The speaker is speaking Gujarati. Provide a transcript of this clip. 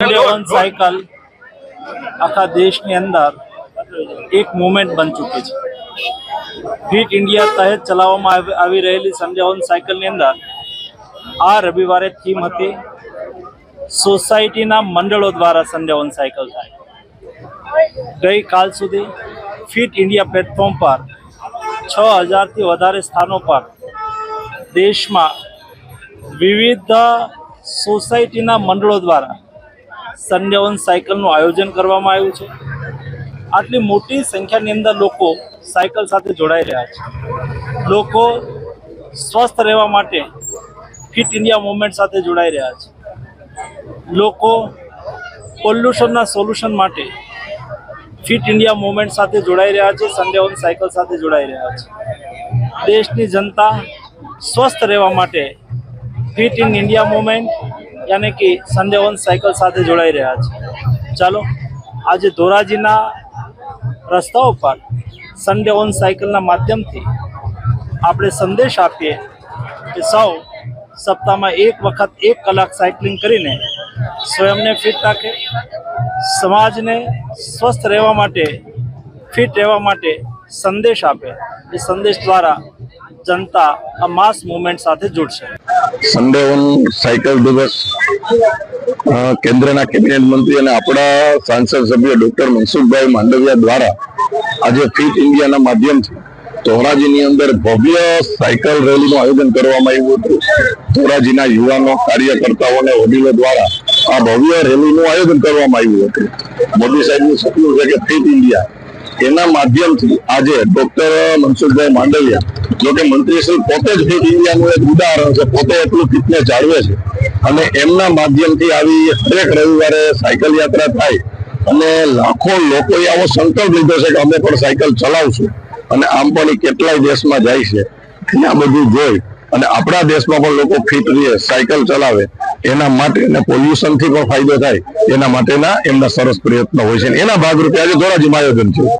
ઇન્ડિયા સાયકલ આખા દેશની અંદર એક મુવમેન્ટ બની ચૂકી છે. ફિટ ઇન્ડિયા તહેત ચલાવવામાં આવી- આવી રહેલી સંધ્યાવન સાયકલની અંદર આ રવિવારે થીમ હતી સોસાયટીના મંડળો દ્વારા સંધ્યાવન સાયકલ થાય. ગઈકાલ સુધી ફિટ ઇન્ડિયા પ્લેટફોર્મ પર છ હજારથી વધારે સ્થાનો પર દેશમાં વિવિધ સોસાયટીના મંડળો દ્વારા સંડેવન સાયકલનું આયોજન કરવામાં આવ્યું છે. આટલી મોટી સંખ્યાની અંદર લોકો સાયકલ સાથે જોડાઈ રહ્યા છે. લોકો સ્વસ્થ રહેવા માટે ફિટ ઇન્ડિયા મુવમેન્ટ સાથે જોડાઈ રહ્યા છે. લોકો પોલ્યુશનના સોલ્યુશન માટે ફિટ ઇન્ડિયા મુવમેન્ટ સાથે જોડાઈ રહ્યા છે સંડેવન સાયકલ સાથે જોડાઈ રહ્યા છે. દેશની જનતા સ્વસ્થ રહેવા માટે ફિટ ઇન ઇન્ડિયા મુવમેન્ટ યાની કે સંધ્યાવન સાયકલ સાથે જોડાઈ રહ્યા છે. ચાલો, આજે ધોરાજીના રસ્તાઓ પર સંધ્યાવન સાયકલના માધ્યમથી આપણે સંદેશ આપીએ કે સૌ સપ્તાહમાં એક વખત એક કલાક સાયકલિંગ કરીને સ્વયંને ફિટ રાખે, સમાજને સ્વસ્થ રહેવા માટે, ફિટ રહેવા માટે સંદેશ આપે. એ સંદેશ દ્વારા જનતા આ માસ મુવમેન્ટ સાથે જોડશે. સન્ડે ઓન સાયકલ દિવસ કેન્દ્રના કેબિનેટ મંત્રી અને આપણા સાંસદ સભ્ય ડોક્ટર મનસુખભાઈ માંડવિયા દ્વારા આજે ફિટ ઇન્ડિયાના માધ્યમથી ધોરાજીની અંદર ભવ્ય સાયકલ રેલીનું આયોજન કરવામાં આવ્યું હતું. ધોરાજીના યુવાનો કાર્યકર્તાઓ અને વડીલો દ્વારા આ ભવ્ય રેલીનું આયોજન કરવામાં આવ્યું હતું. મોદી સાહેબનું સપનું છે કે ફિટ ઇન્ડિયા એના માધ્યમથી આજે ડોક્ટર મનસુખભાઈ માંડવિયા, જો કે મંત્રીશ્રી પોતે જ ફિટ ઇન્ડિયાનું એક ઉદાહરણ છે, પોતે એટલું ફિટને જાળવે છે. અને એમના માધ્યમથી આવી દરેક રવિવારે સાયકલ યાત્રા થાય અને લાખો લોકોએ આવો સંકલ્પ લીધો છે કે અમે પણ સાયકલ ચલાવશું. અને આમ પણ એ કેટલાય દેશમાં જાય છે. અને આ બધું જોઈ અને આપણા દેશમાં પણ લોકો ફિટ રહે સાયકલ ચલાવે, એના માટે અને પોલ્યુશનથી પણ ફાયદો થાય, એના માટેના એમના સરસ પ્રયત્નો હોય છે. એના ભાગરૂપે આજે ધોરાજીમાં આયોજન થયું.